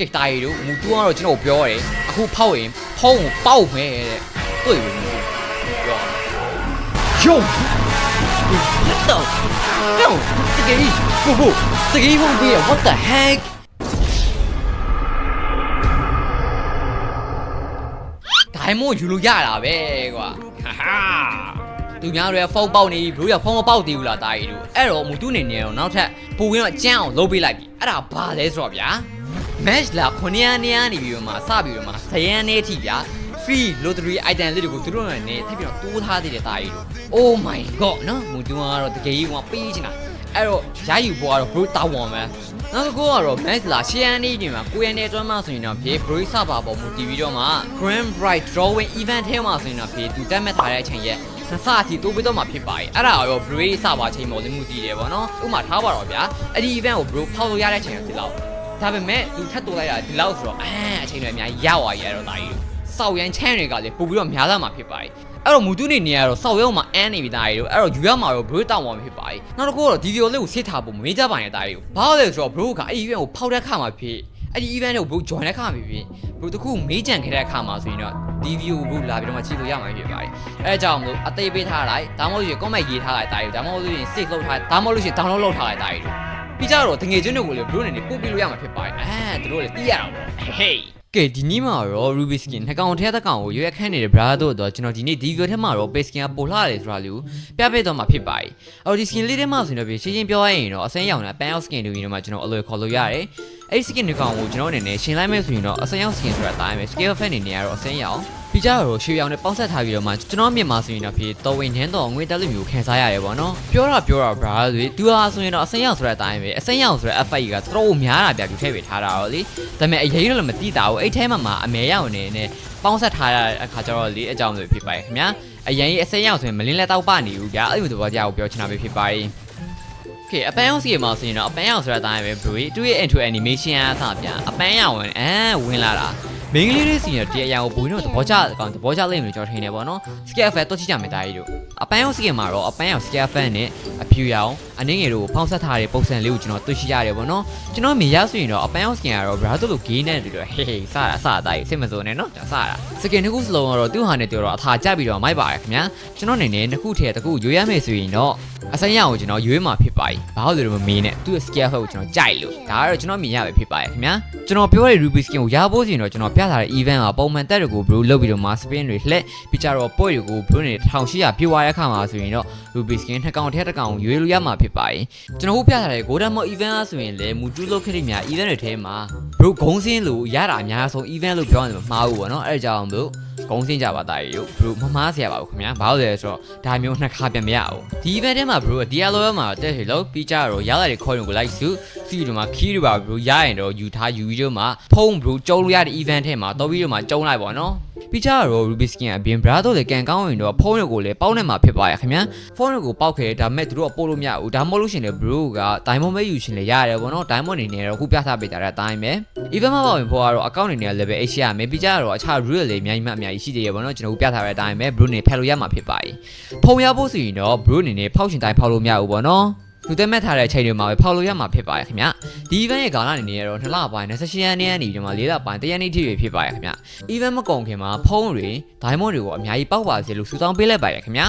ကဲတာရီတို့မူတူကတော့ကျွန်တော်ပြောရတယ်အခုဖောက်ရင်ဖုံးကိုပေါက်မယ်တဲ့တွေ့ပြီမူတူပြောယုံလက်တော့တော့တကယ်ကြီးဘို့ဘို့တကယ်ကြီးဘုံကြီး what the heck ဒိုင်မို့ယူလို့ရတာပဲကွာဟာဟာသူများတွေဖုန်းပေါက်နေပြီဘလို့ရဖုန်းမပေါက်သေးဘူးလားတာရီတို့အဲ့တော့မူတူနေနေတော့နောက်ထပ်ပူရင်းတော့ကြမ်းအောင်လုပ်ပေးလိုက်ပြီအဲ့ဒါဘာလဲဆိုတော့ဗျာ match လာ9ရက်နေရနေပြီးတော့မှစပြီးတော့မှ10ရက်နေအထိဗျာ free lottery item လေးတွေကိုသူတို့နဲ့ထပ်ပြီးတော့တိုးထားသေးတယ်တာကြီးတို့ oh my god နော်မူတူကတော့တကယ်ကြီးကပေးချင်တာအဲ့တော့ရယူပေါ်ကတော့ bro တောင်းဝင်မယ်နောက်တစ်ခုကတော့ match လာ10ရက်နေပြင်မှာ9ရက်နေအတွင်းမှာဆိုရင်တော့ဖြေ bro စပါပေါ်မူတည်ပြီးတော့မှ grand bright drawing event ထဲမှာဆိုရင်တော့ဖြေသူတက်မဲ့ထားတဲ့အချိန်ရက်နှစ်ဆအထိတိုးပြီးတော့မှဖြစ်ပါရဲ့အဲ့ဒါရော bro စပါချိန်ပေါ်လေးမှုတည်တယ်ဗောနော်ဥပမာထားပါတော့ဗျာအဲ့ဒီ event ကို bro ဖောက်လို့ရတဲ့အချိန်ကိုဒီလောက် ဒါပေမဲ့သူထပ်တိုးလိုက်တာဒီလောက်ဆိုတော့အဲအချိန်တွေအများကြီးရသွားရတော့တာကြီးစောက်ရန်ချမ်းတွေကလည်းပို့ပြီးတော့များလာမှာဖြစ်ပါတယ်အဲ့တော့မူတူနေနေရတော့စောက်ရုံမှာအန်းနေပြီတာကြီးတို့အဲ့တော့ယူရမှာတော့ဘရိုးတောင်းမှာဖြစ်ပါတယ်နောက်တစ်ခုကတော့ဒီဗီဒီယိုလေးကိုစစ်ထားဖို့မေးကြပါနဲ့တာကြီးတို့ဘာလို့လဲဆိုတော့ဘရိုးကအဲ့ဒီ event ကိုဖောက်တဲ့ခါမှာဖြစ်အဲ့ဒီ event ကိုဘရိုး join တဲ့ခါမှာဖြစ်ဘရိုးတခုမေးကြံခဲ့တဲ့အခါမှာဆိုရင်တော့ဒီ video ကိုဘရိုးလာပြီးတော့မှကြည့်လို့ရမှာဖြစ်ပါတယ်အဲအကြောင်းမလို့အသေးပေးထားလိုက်ဒါမှမဟုတ်ရင် comment ရေးထားလိုက်တာကြီးဒါမှမဟုတ်ရင် save လုပ်ထားဒါမှမဟုတ်ရင် download လုပ်ထားလိုက်တာကြီးတို့ ပြီးကြတော့တငယ်ချင်းတွေကိုလည်းဘရိုနေနေပို့ပြလို့ရမှာဖြစ်ပါတယ်အဲသူတို့လည်းသိရတာပေါ့ဟေးကဲဒီနေ့မှာတော့ Ruby skin နှစ်ကောင်ထဲတစ်ကောင်ကိုရွေးခန့်နေတဲ့ brother တို့တော့ကျွန်တော်ဒီနေ့ဒီ video ထဲမှာတော့ base skin ကပိုလှတယ်ဆိုတာလေးကိုပြပေးတော့မှာဖြစ်ပါတယ်အော်ဒီ skin လေးထဲမှာဆိုရင်တော့ရှင်းရှင်းပြောရရင်တော့အစမ်းရောင်တာ pan out skin တွေရင်တော့မှကျွန်တော်အလွယ်ခေါ်လို့ရတယ်အဲ့ဒီ skin တွေကောင်ကိုကျွန်တော်အနေနဲ့ရှင်းလိုက်မယ်ဆိုရင်တော့အစမ်းရောင် skin ဆိုတာတိုင်းပဲ scale fan နေနေရတော့အစမ်းရောင် ပြီးကြတော့ရွှေရောင်နဲ့ပေါင်းဆက်ထားပြီးတော့မှကျွန်တော်မြန်မာဆိုရင်တော့ဖြစ်တော်ဝင်နှန်းတော်ငွေတက်လို့မျိုးခံစားရတယ်ပေါ့နော်ပြောတာပြောတာ brother တွေသူဟာဆိုရင်တော့အစမ်းရောင်ဆိုတဲ့အတိုင်းပဲအစမ်းရောင်ဆိုတဲ့ FA ကတော်တော်များတာပြပြထည့်ပေးထားတာတော့လေဒါပေမဲ့အရေးတော့လည်းမသိတာဘူးအဲ့ထဲမှာမှအမဲရောင်နေနဲ့ပေါင်းဆက်ထားတဲ့အခါကျတော့လေအကြောင်းတွေဖြစ်ပါတယ်ခင်ဗျာအရင်အစမ်းရောင်ဆိုရင်မလင်းလက်တောက်ပနေဘူးဗျာအဲ့လိုသဘောတရားကိုပြောချင်တာပဲဖြစ်ပါတယ် โอเคအပန်းအောင်စီမှာဆိုရင်တော့အပန်းအောင်ဆိုတဲ့အတိုင်းပဲ bro သူ့ရဲ့ into animation အစပြန်အပန်းရောင်ဝင်အဲဝင်လာတာ မင်းကလေးလေးစီတော့ဒီအရာကိုဘွေးတို့သဘောကျအကောင်သဘောကျလိမ့်မယ်လို့ကျွန်တော်ထင်တယ်ပေါ့နော် scale fan တော့ကြည့်ကြမယ်တာကြီးတို့အပန်းအောင်စီမှာတော့အပန်းအောင် scale fan နဲ့အဖြူရောင်အနှင်းငယ်တို့ကိုဖောင်းဆက်ထားတဲ့ပုံစံလေးကိုကျွန်တော်တွေ့ရှိရတယ်ပေါ့နော်ကျွန်တော်မြင်ရဆိုရင်တော့အပန်းအောင် skin ကတော့ bra တို့လို gay နဲ့တူတော့ဟေးဟေးစတာအစတာကြီးစိတ်မစိုးနဲ့နော်ဒါစတာ skin တစ်ခုစလုံးကတော့သူ့ဟာနဲ့တူတော့အထာကြပြီးတော့မိုက်ပါတယ်ခင်ဗျာကျွန်တော်အနေနဲ့တစ်ခုထဲတစ်ခုရွေးရမယ်ဆိုရင်တော့အစမ်းရအောင်ကျွန်တော်ရွေးမှာဖြစ် ပါ යි ဘာလို့လဲမမေးနဲ့သူ့ scale ကိုကျွန်တော်ကြိုက်လို့ဒါကတော့ကျွန်တော်မြင်ရပဲဖြစ်ပါရဲ့ခင်ဗျာကျွန်တော်ပြောတဲ့ ruby skin ကိုရဖို့ဆိုရင်တော့ကျွန်တော်ပြထားတဲ့ event ကပုံမှန်တက်တွေကို bro လုပ်ပြီးတော့ mass spin တွေလှက်ပြီးကြတော့ point တွေကို bro နေ1800ပြည့်သွားတဲ့အခါမှာဆိုရင်တော့ ruby skin နှစ်ကောင်ထဲတစ်ကောင်ရွေးလို့ရမှာဖြစ်ပါရဲ့ကျွန်တော်တို့ပြထားတဲ့ golden mode event ကဆိုရင်လည်းမူတူးလုပ်ခဲ့တဲ့များ event တွေထဲမှာ bro ဂုံးစင်းလို့ရတာအများဆုံး event လို့ပြောရတယ်မမှားဘူးပေါ့နော်အဲ့ဒါကြောင့်မို့ဂုံးစင်းကြပါတာရေတို့ bro မမားစရာပါဘူးခင်ဗျာဘာလို့လဲဆိုတော့ဒါမျိုးနှစ်ခါပြန်မရဘူးဒီ event ထဲမှာ bro ဒီ alloy မှာတက်ထီလို့ပြီးကြတော့ရလာတဲ့ coin ကိုလိုက်စုစီတို့မှာ key တွေပါ bro ရရင်တော့ယူထားယူပြီးတော့မှဖုန်း bro ကျုံလို့ရတဲ့ event ထဲမှာတော့ပြီးတော့မှကျုံလိုက်ပါနော် ပြီးကြတော့ ruby skin အပြင် bra တို့လည်းကန်ကောင်းရင်တော့ဖုန်းတွေကိုလည်းပေါက်နေမှာဖြစ်ပါရဲ့ခင်ဗျာဖုန်းတွေကိုပေါက်ခဲ့ဒါပေမဲ့သူတို့ကပို့လို့မရဘူးဒါမှမဟုတ်လို့ရှင်လေ bro က diamond ပဲယူရှင်လေရတယ်ပေါ့နော် diamond အနေနဲ့တော့ခုပြသပေးကြတဲ့အတိုင်းပဲ event မှာပါဝင်ဖို့ကတော့ account အနေနဲ့ level 8ရမယ်ပြီးကြတော့အခြား rule လေးအများကြီးမှအများကြီးရှိသေးရပေါ့နော်ကျွန်တော်တို့ပြထားတဲ့အတိုင်းပဲ bro နေဖက်လို့ရမှာဖြစ်ပါတယ်ဖုန်းရဖို့ဆိုရင်တော့ bro အနေနဲ့ဖောက်ရှင်တိုင်းဖောက်လို့မရဘူးပေါ့နော် သူတက်မဲ့ထားတဲ့အချိန်တွေမှာပဲဖောက်လို့ရမှာဖြစ်ပါတယ်ခင်ဗျဒီ event ရဲ့ကာလအနေနဲ့တော့2လပိုင်း28ရက်နေ့ကနေဒီမှာ4လပိုင်း1ရက်နေ့ထိပဲဖြစ်ပါတယ်ခင်ဗျ event မကုန်ခင်မှာဖုန်းတွေ diamond တွေကိုအများကြီးပောက်ပါစေလို့စူဆောင်းပေးလိုက်ပါတယ်ခင်ဗျ